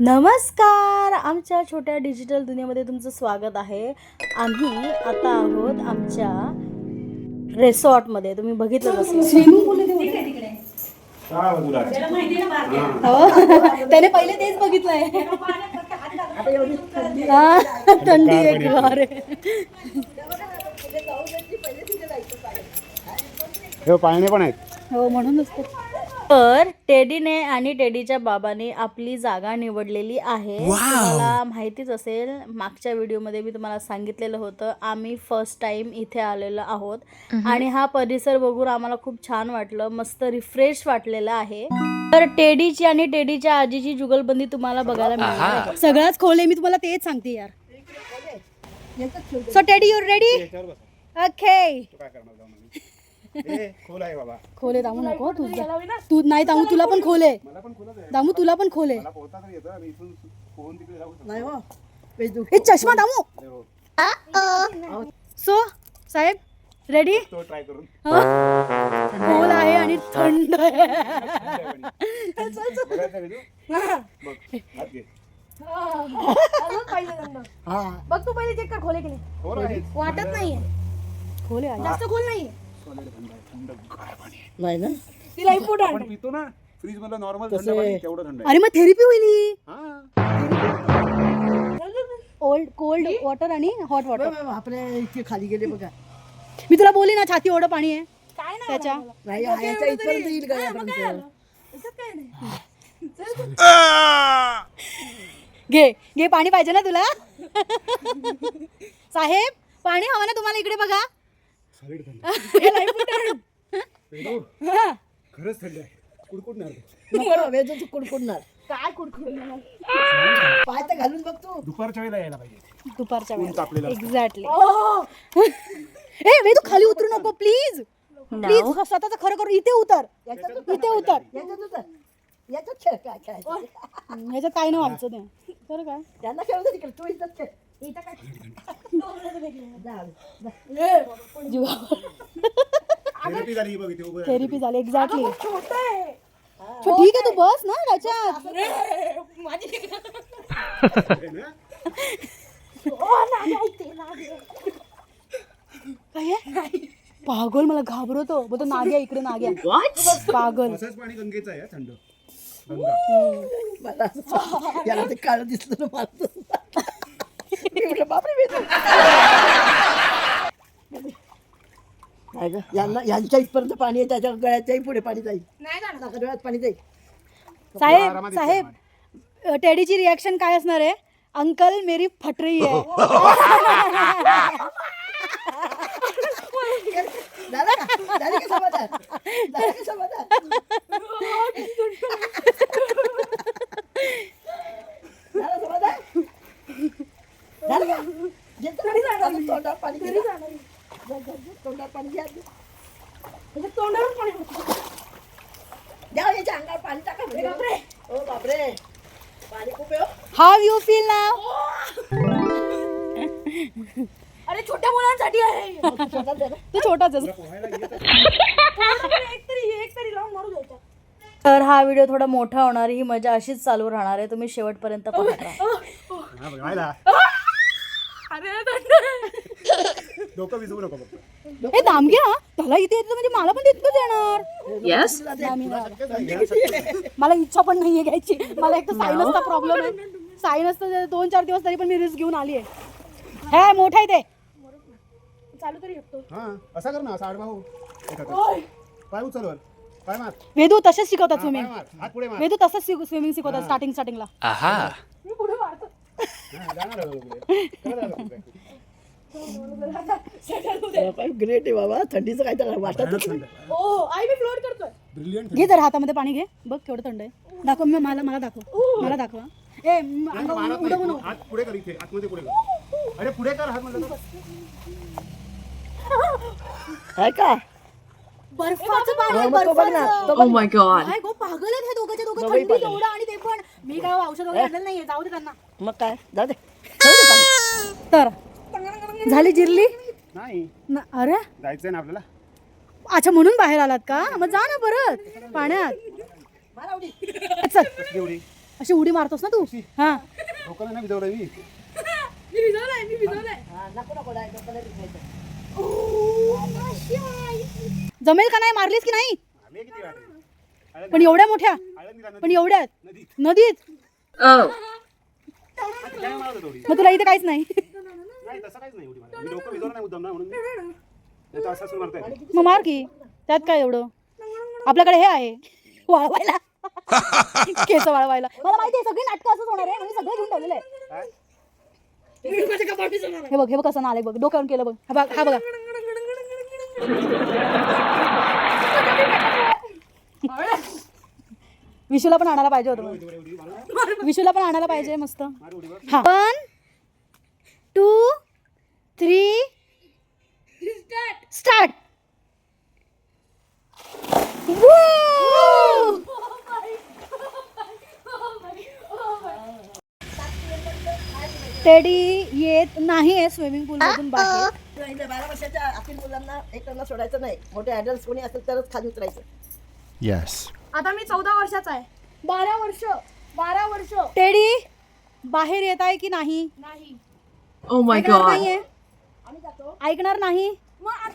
नमस्कार! आमच्या छोट्या डिजिटल दुनियेमध्ये तुमचं स्वागत आहे. आम्ही आता आहोत आमच्या रिसॉर्टमध्ये तुम्ही बघितलं असेल. स्विमिंग पूल हा बाजूला त्याने पहिले तेच बघितलंय. हा, थंडी आहे. हे पाळणे पण आहेत. हो म्हणूनच तर. टेडीने आणि टेडीच्या बाबाने आपली जागा निवडलेली आहे. तुम्हाला माहितीच असेल मागच्या व्हिडिओमध्ये मी तुम्हाला सांगितलेलं होतं आम्ही फर्स्ट टाइम इथे आलेलो आहोत. आणि हा परिसर बघून आम्हाला खूप छान वाटलं मस्त रिफ्रेश वाटलेलं आहे. तर टेडीची आणि टेडीच्या आजीची जुगलबंदी तुम्हाला बघायला मिळणार आहे. सगळ्याच खोले मी तुम्हाला तेच सांगते यार. So Teddy you're ready okay तू काय करणार जाऊन आम्ही? ए, खोल आहे बाबा. खोले दामू नको तू तू नाही दामू तुला पण खोले मला पण खोलच आहे. दामू तुला पण खोले मला पोहता तर येतं आणि इथून पोहून तिकडे जाऊ शकतो. हे. चष्मा दामू! हो, सो साहेब रेडी तो ट्राय करून. खोल आहे आणि थंड आहे. बघायचं का तू? बघ हात घे. बघ तू पहिले चेक कर खोले की नाही. खोल आहे. वाटत नाहीये. खोले आहे. जास्त खोल नाहीये. Solid थंड आहे, थंड गार पाणी आहे. नाही ना? तिला आपण पितो ना फ्रीज मधलं नॉर्मल थंड पाणी तेवढं थंड आहे. अरे मग थेरपी होईल. ही. ओल्ड कोल्ड वॉटर आणि हॉट वॉटर आपल्या इतके खाली गेले बघा. मी तुला बोली ना छाती एवढं पाणी आहे. त्याच्या. नाही याच्या इथपर्यंत येईल गळ्यापर्यंत घे घे पाणी पाहिजे ना तुला? साहेब पाणी हवं ना तुम्हाला इकडे बघा. सॉलिड थंड. खरंच थंड आहे. कुडकुडणार. नको कुडकुडणार. काय कुडकुड पाय तर घालून बघ तू. दुपारच्या वेळेला यायला पाहिजे. दुपारच्या ऊन तापलेलं वेळेला असतं. एक्झॅक्टली ए वे तू खाली उतरू नको प्लीज प्लीज स्वतःच खरं करू. इथे उतर. इथे उतर. याच्यात उतर. याच्यात खेळ काय खेळायचं? हम्म, ह्याच्यात काय नाही व्हायचं ते. खरं काय? त्यांना खेळू दे तिकडे. तू इथंच खेळ. इथं काय? जा, जा. जीवावर थेरपी झाली बघ इथे उभं थेरपी झाली एक्झॅक्टली ठीक आहे तू बस ना त्याच्यात? काय? पागल मला घाबरवतो. बोलतो नाग्या इकडे नाग्या. पागल. पाणी गंगेचं आहे थंड. मला असं- याला ते काळं दिसलं ना मला बापरे काय ग यांना यांच्या इथपर्यंत पाणी आहे त्याच्या गळ्याच्याही पुढे पाणी जाईल. नाका डोळ्यात पाणी जाईल. साहेब साहेब अ, टेडीची रिॲक्शन काय असणार आहे? अंकल मेरी फट रही है झालं का झाली का समाधान? झालं का समाधान? झालं समाधान? झालं का घेतलं का? अजून तोंडावर पाणी घे. जा, जा, जा, तोंडावर पाणी घ्या तोंडावर पाणी द्या याच्या अंगावर पाणी टाका म्हणजे. ओ बापरे. पाणी खूप हो. हाव यू फील नाव अरे छोट्या मुलांसाठी आहे. ना. तो छोटाच तरी एक तरी लावून मारू द्यायचा. तर हा व्हिडिओ थोडा मोठा होणार ही मजा अशीच चालू राहणार आहे. तुम्ही शेवटपर्यंत पाहत. हा अरे डोकं विजवू नको हे दामग्या त्याला इथे येतं म्हणजे मला पण तिथकंच येणार. मला इच्छा पण नाहीये घ्यायची. मला एक तर सायनसचा प्रॉब्लेम आहे. सायनसचा दोन चार दिवस तरी पण मी रिस्क घेऊन आली आहे. हे मोठा आहे ते. चालू तरी शकतो. हा असा कर ना असा आडवा हो. पाय पाय मार. वेदू तसेच शिकवतात हा, स्विमिंग पाय मार. हात पुढे मार. वेदू तसंच स्विमिंग शिकवतात स्टार्टिंग स्टार्टिंगला मी पुढे मारतो. जाणार ग्रेट आहे बाबा. थंडीचं काय त्याला वाटत घे जर हातामध्ये पाणी घे. बघ केवढं थंड आहे. दाखव मी मला मला दाखव. मला दाखव. ए पुढे कर इथे. आतमध्ये पुढे कर. अरे पुढे कर हात. काय का? बर्फाचं पाणी. काय गो पागल आहेत हे दोघं थंडी आणि ते पण. मी काय औषध वगैरे आणलेलं नाहीये जाऊ दे त्यांना. मग काय? जाऊ दे. तर झाली जिरली? नाही. न- अरे? जायचंय ना आपल्याला. अच्छा म्हणून बाहेर आलात का? मग जा ना परत पाण्यात. मारा उडी. चल. कसली उडी? अशी उडी मारतोस ना तू? हा. नाही भिजवलं मी. भिजवलंय भिजवलंय. हा. जमेल का नाही? मारलीस की नाही? आले किती गाडी पण एवढ्या मोठ्या. आळंदीला नदी पण एवढ्यात नदीत. थोडी मग तुला इथे काहीच नाही. नाही तसं काहीच नाही उडी मारायला. मी डोकं भिजवलं नाही मुद्दाम ना म्हणून नाही तर असं असं मारताय मग मार की त्यात काय एवढं आपल्याकडे हे आहे वाळवायला केस वाळवायला मला माहिती आहे सगळी नाटकं असंच होणार आहे सगळं घेऊन ठेवलेलं आहे काय हे बघ हे बघ कसं नाले बघ डोक्यावरून केलं बघ हा बघ हा बघा विशूला पण आणायला पाहिजे होतं बघ. विशूला पण आणायला पाहिजे मस्त हा one two three start. Teddy येत नाहीये स्विमिंग पूल मधून बाहेर. नाही, नाही, बारा वर्षाच्या आतील मुलांना एकट्याला सोडायचं नाही. मोठे ॲडल्ट कोणी असेल तरच खाली उतरायचं. येस आता मी चौदा वर्षाचा आहे. बारा वर्ष बारा वर्ष. टेडी बाहेर येत आहे की नाही? नाही. ऐकणार नाहीये? आम्ही जातो. ऐकणार नाही? मग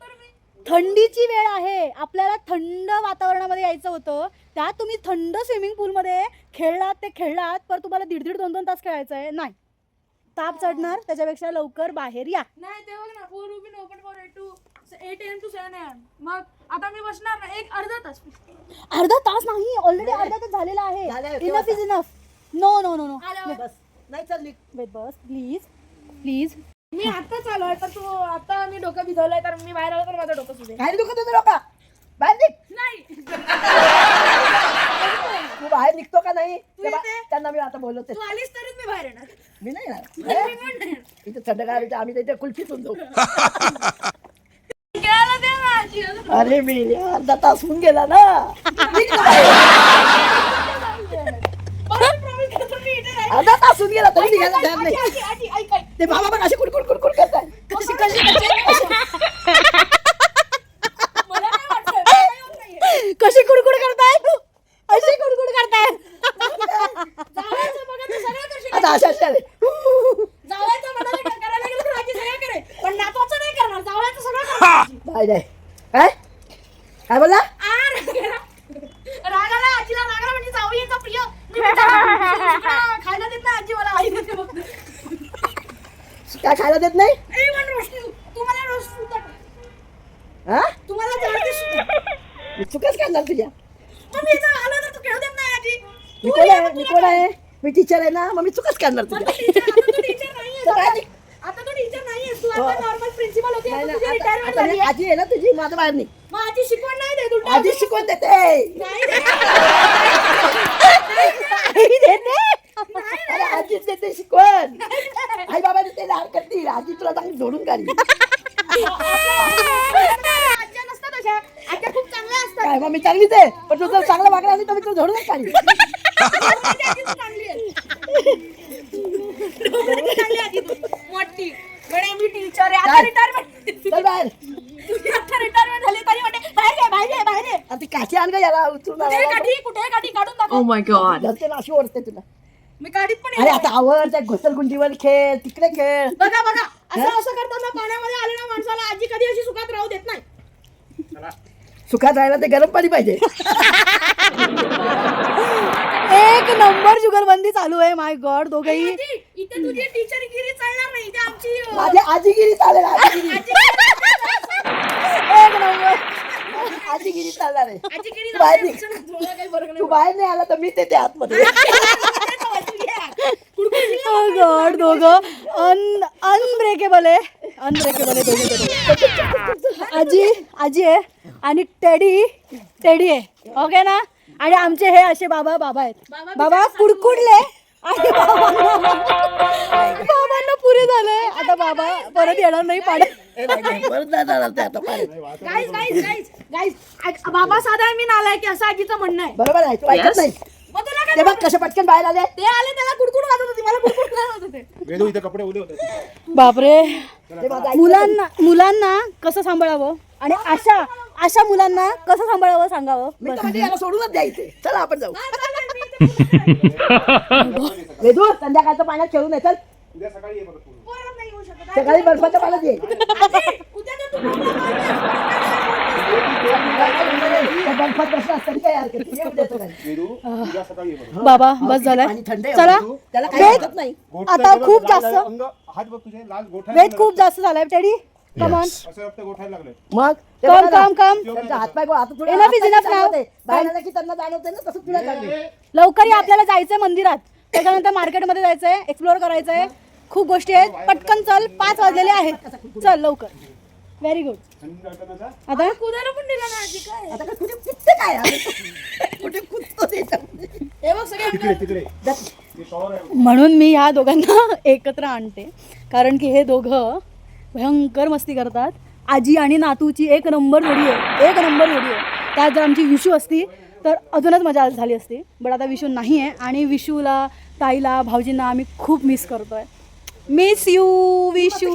तर मी. थंडीची वेळ आहे. आपल्याला थंड वातावरणामध्ये यायचं होतं. त्यात तुम्ही थंड स्विमिंग पूलमध्ये खेळलात ते खेळलात पर तुम्हाला दीड दीड दोन दोन तास खेळायचं आहे नाही. ताप चढणार त्याच्यापेक्षा लवकर बाहेर या. नाही ते बघ ना four Rupin open for eight to eight M two seven M मग आता मी बसणार ना एक अर्धा तास अर्धा तास नाही ऑलरेडी अर्धा तास झालेला झालंय, आहे तेव्हा enough is enough no no no no आल्यावर. बस. नाही चालली वेट बस प्लीज प्लीज. मी आता चालू आहे तर तू आता मी डोकं भिजवलंय तर मी बाहेर आलो तर माझं डोकं सुचेल काय दुखत होतं डोका? बाहेर निघ. नाही. तू बाहेर निघतो का नाही? तू तेव्हा येते? त्यांना मी आता बोलवते. तू आलीस तरीच मी बाहेर येणार. मी नाही मी येणार पण नाही येणार. इथे थंडगार इथे आम्ही तिथे कुल्फीतून जाऊ. खेळायला दे ना आजी. अरे मी अर्धा तास होऊन गेला ना परत promise करतो मी इथे राहीन. अर्धा तास होऊन गेला तरी निघायला तयार नाही. ते बाबा पण असे कुडकुड कुडकुड करताय कशी कशी कशी मला काय वाटतंय मला काही होत नाहीये. कशी कुडकुड करताय अशी कुडकुड करताय जावयाचं बघा तू सगळं करशील. आता अशा अशा आले. जावयाचं म्हणाले का करायला गेलं तर आजी सगळं करेल. पण नातवाचं नाही करणार जावयाचं सगळं करणार आजी. नाही नाही काय काय बोलला आ, रागाला रागाला आजीला रागाला म्हणजे जावयाचा प्रिय मी बिचारा खायला देत नाही आजी मला आई देते फक्त काय खायला देत नाही? हा? मी चुकच करणार तुझ्या. मी कोण आहे? मी कोण आहे? मी टीचर आहे ना मग मी चुकच करणार तुझ्या. हो. आजी आहे ना तुझी माझं बाहेर नाही आजी शिकवण नाही देत उलट आजी देते. नाही देत. अरे आजीच देते शिकवण. आई बाबा देते लाड करतील आजी तुला चांगली जोडून काढली. आज्या नसतात अशा आज्या खूप चांगल्या असतात काय मग मी चांगलीच आहे? पण तू जर चांगलं वागला नाही तर मी तुला झोडूनच काढली. माझी आजी तर चांगली आहे डोंगराची चांगली आजी तू. मोठी म्हणे मी टीचर आहे आता काय? रिटायरमेंट चल बाहेर. तुझी आता रिटायरमेंट झाली तरी म्हणते बाहेर ये बाहेर ये बाहेर ये आता ती काठी आण ग याला उचलून कुठे आणायला. काठी? कुठे काठी? काढून दाखव. घरचे ना अशी ओढते तुला. मी काढीत पण अरे. आता आवर त्या घोसलगुंडीवर खेळ तिकडे खेळ. बघा बघा. असं असं करताना पाण्यामध्ये आलेल्या माणसाला आजी कधी अशी सुखात राहू देत नाही. चला. सुखात राहायला ते गरम पाणी पाहिजे. एक नंबर जुगलबंदी चालू आहे माय गॉड दोघही. आजी, इथे तुझी टीचरगिरी चालणार नाही इथे आमची अं, माझी आजीगिरी चालेल आजीगिरी एक नंबर. आजीगिरी चालणार आहे. बाहेर निघ. काही फरक नाही तू बाहेर नाही आला तर मी ते आतमध्ये. गॉड दोघं. अन अनब्रेकेबल आहे. अनब्रेकेबल आहे दोघे. आजी आजी आहे. आणि टेडी टेडी आहे. ओके ना? आणि आमचे हे असे बाबा बाबा आहेत. बाबा कुडकुडले. आणि बाबांना पुरे झालंय आता बाबा परत येणार नाही पाडे. बाबा साधा मी नालाय की असं आजीचं म्हणणं आहे. बरोबर आहे तू बघ कसे पटकन बाहेर आले. ते आले त्याला कुडकुड वाजत होती मला कुडकुड करत होते? वेदू इथे कपडे ओले होते. बापरे. ते माझं ऐकत मुलांना मुलांना कसं सांभाळावं? आणि अशा अशा मुलांना कसं सांभाळावं सांगावं? मी तर म्हणजे याला सोडूनच द्यायचे चला आपण जाऊ. वेदू संध्याकाळचं पाण्यात खेळून येतात उद्या सकाळी ये परत तू. परत नाही येऊ शकत. सकाळी बर्फाच्या पाण्यात ये. उद्या तर तू बसला काय हरकत नाही. येऊ देतो काही. वेदू. बाबा बस झालाय पाणी थंड आहे चला वेदू. त्याला काही वेद. हरकत नाही गोठा आता खूप जास्त- लाल अंग, हात बघ तुझे लाल गोठा वेट खूप जास्त झालाय डॅडी कमॉन असं रक्त गोठायला लागलंय मग ते कम बघा ना. कम कम त्यांचा हातपाय गो- आता तुला Enough is हातपाय enough now. जाणवते. बाहेर आलं की त्यांना जाणवते ना तसं तुला जाणवते. लवकर या आपल्याला जायचंय मंदिरात त्याच्यानंतर मार्केटमध्ये जायचंय एक्सप्लोर करायचंय खूप गोष्टी आहेत पटकन चल पाच वाजलेले आहेत चल लवकर व्हेरी गुड आता? पण दिला आजी काय? आता कुठे कुठे काय आहे? कुठे कुठतो त्याच्यामध्ये हे बघ सगळे तिकडे तिकडे. जा. ते शॉवर आहे. म्हणून मी ह्या दोघांना एकत्र आणते. कारण की हे दोघं भयंकर मस्ती करतात. आजी आणि नातूची एक नंबर जोडी आहे. एक नंबर जोडी आहे. त्यात जर आमची विशू असती तर अजूनच मजा झाली असती. बट आता विशू नाही आहे आणि विशूला ताईला भाऊजींना आम्ही खूप मिस करतोय. Miss you Vishu.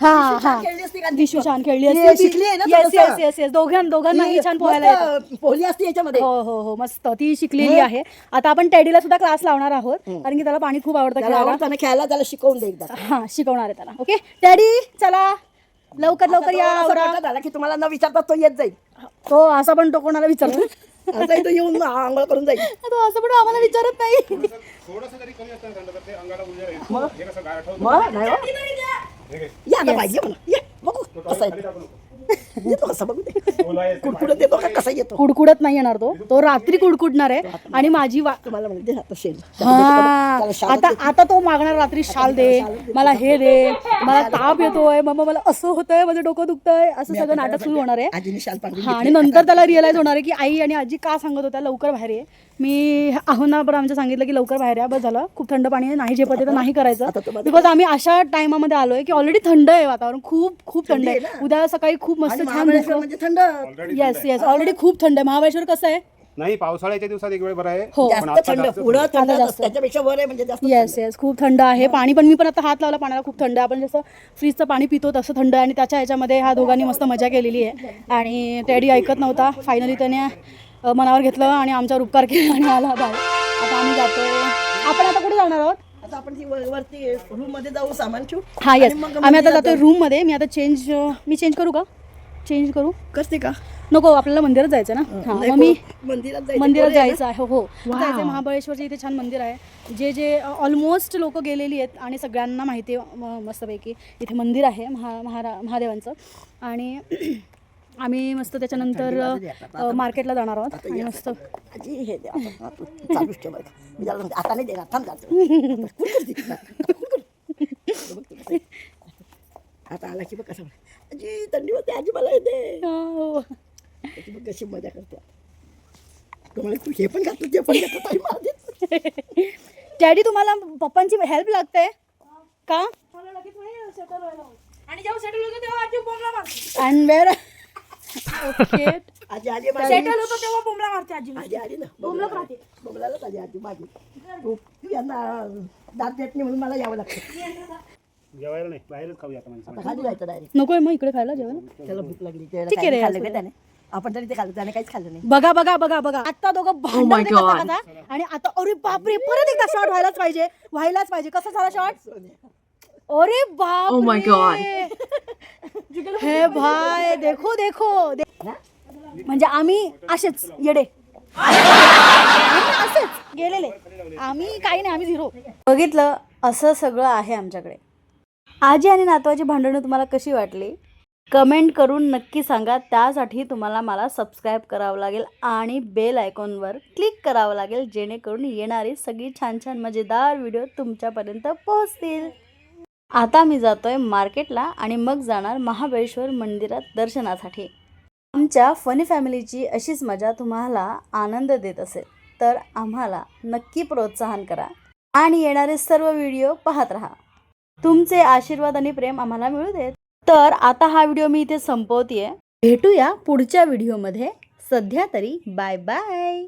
हा हा. खेळली असती का? विशू छान खेळली असते. शिकली आहे ना येस. येस येस येस दोघां दोघांनाही छान पोहायला येतं. पोहली असती याच्यामध्ये. हो हो हो. मस्त. ती शिकलेली आहे. आता आपण टॅडीला सुद्धा क्लास लावणार आहोत कारण की त्याला पाणी खूप आवडतं त्याला खेळायला. आवडताना खेळायला त्याला शिकवून दे एकदा. हा शिकवणार आहे त्याला. ओके डॅडी चला. लवकर लवकर या आवरा. की तुम्हाला न विचारता तो येत जाईल. तो असा पण तो कोणाला विचारतो आता तो येऊन आंघोळ करून जाईल. तो असं पण आम्हाला विचारत नाही. थोडंसं कमी ना थंड अंगाला येईल हे कसं मग? नाही. या आता पाहिजे ये बघू. खाली येतो कसा बघू दे कुडकुडत येतो का? कसा येतो? कुडकुडत नाही येणार तो. तो रात्री कुडकुडणार आहे आणि माझी वा तुम्हाला म्हणते आता शेल हा. आता आता तो मागणार रात्री शाल दे मला हे दे मला ताप येतोय मग मला असं होतंय माझं डोकं दुखतंय असं सगळं नाटक सुरू होणार आहे. हा आणि नंतर त्याला रिअलाइज होणार आहे की आई आणि आजी का सांगत होत्या लवकर बाहेर ये. मी आहोना पण आमच्या सांगितलं की लवकर बाहेर या बस झालं. खूप थंड पाणी आहे नाही झेपत तर नाही करायचं. बिकॉज आम्ही अशा टायमामध्ये आलोय की ऑलरेडी थंड आहे वातावरण खूप खूप थंड आहे? उद्या सकाळी खूप मस्त आणि छान महाबळेश्वर म्हणजे थंड. Already येस येस ऑलरेडी खूप थंड आहे. महाबळेश्वर कसं आहे? नाही पावसाळ्याच्या दिवसात एक वेळ बरं आहे. हो. पण जास्त आता थंड जास्त पुढं थंड. आता जास्त. त्याच्यापेक्षा वर आहे म्हणजे जास्त येस येस खूप थंड आहे. पाणी पण मी पण आता हात लावला पाण्याला खूप थंड आहे. आपण जसं फ्रीजचं पाणी पितो तसं थंड आहे. आणि त्याच्या ह्याच्यामध्ये ह्या दोघांनी मस्त मजा केलेली आहे. आणि टॅडी ऐकत नव्हता. फायनली त्याने अ, मनावर घेतलं आणि आमच्यावर उपकार केला आणि आला बाहेर. आता आम्ही जातोय. आपण आता कुठे जाणार आहोत? आता आपण ती वर- वरती रूममध्ये जाऊ सामान ठेवू. हा येस आणि मग आम्ही आता जातोय रूममध्ये. मी आता चेंज मी चेंज करू का? चेंज करू? करते का? नको आपल्याला मंदिरात जायचं ना? हा मग मी मंदिरात जायचं मंदिरात? जायचं आहे हो हो. जायचं महाबळेश्वरचे इथे छान मंदिर आहे. जे जे ऑलमोस्ट लोक गेलेली आहेत आणि सगळ्यांना माहिती आहे मस्तपैकी इथे मंदिर आहे महा महारा महादेवांचं. आणि आम्ही मस्त त्याच्यानंतर मार्केटला जाणार आहोत आणि मस्त. आता नाही देणार थांब आला की बघ कसं आजी थंडी होते आजी मला येते हो. त्याची बघ कशी मजा करते. तुम्हाला तू हे पण घातलं ते पण घातलं ताई. डॅडी तुम्हाला पप्पांची हेल्प लागते? का? मला लगेच नाही सेटल व्हायला होत. आणि जेव्हा सेटल होतो तेव्हा आजी बोंबला मारते. अँड वेअर ओके आजी आली माझी सेटल होतो तेव्हा बोंबला मारते आजी. आजी आली ना. बोंबलत राहते. आली आजी माझी. तू तू यांना दात देत नाही म्हणून मला यावं लागतं. जेवायला नाही बाहेरच खाऊया आता माणसं. आता खाली जायचं डायरेक्ट नकोय मग इकडे खायला जेवण त्याला भूक लागली ठीक आहे रे, खाल्लं का त्याने आपण तरी ते खाल्लं त्याने काहीच खाल्लं नाही. बघा बघा बघा बघा. आता दोघं भांडण होते. आणि आता अरे बापरे परत एकदा शॉट व्हायलाच पाहिजे. व्हायलाच पाहिजे. कसं झाला शॉट अरे बाप हे भाई देखो देखो दे- म्हणजे आम्ही असेच येडे. आम्ही असेच गेलेले. आम्ही काही नाही आम्ही झिरो बघितलं असं सगळं आहे आमच्याकडे. आजी आणि नातवाची भांडणं तुम्हाला कशी वाटली? कमेंट करून नक्की सांगा. त्यासाठी तुम्हाला मला सबस्क्राईब करावं लागेल आणि बेल आयकॉनवर क्लिक करावं लागेल जेणेकरून येणारी सगळी छान छान मजेदार व्हिडिओ तुमच्यापर्यंत पोहोचतील. आता मी जातोय मार्केटला आणि मग जाणार महाबळेश्वर मंदिरात दर्शनासाठी. आमच्या फनी फॅमिलीची अशीच मजा तुम्हाला आनंद देत असेल तर आम्हाला नक्की प्रोत्साहन करा आणि येणारे सर्व व्हिडिओ पाहत राहा. तुमचे आशीर्वाद आणि प्रेम आम्हाला मिळू देत. तर आता हा व्हिडिओ मी इथे संपवतीये. भेटूया पुढच्या व्हिडिओमध्ये. सध्या तरी बाय बाय.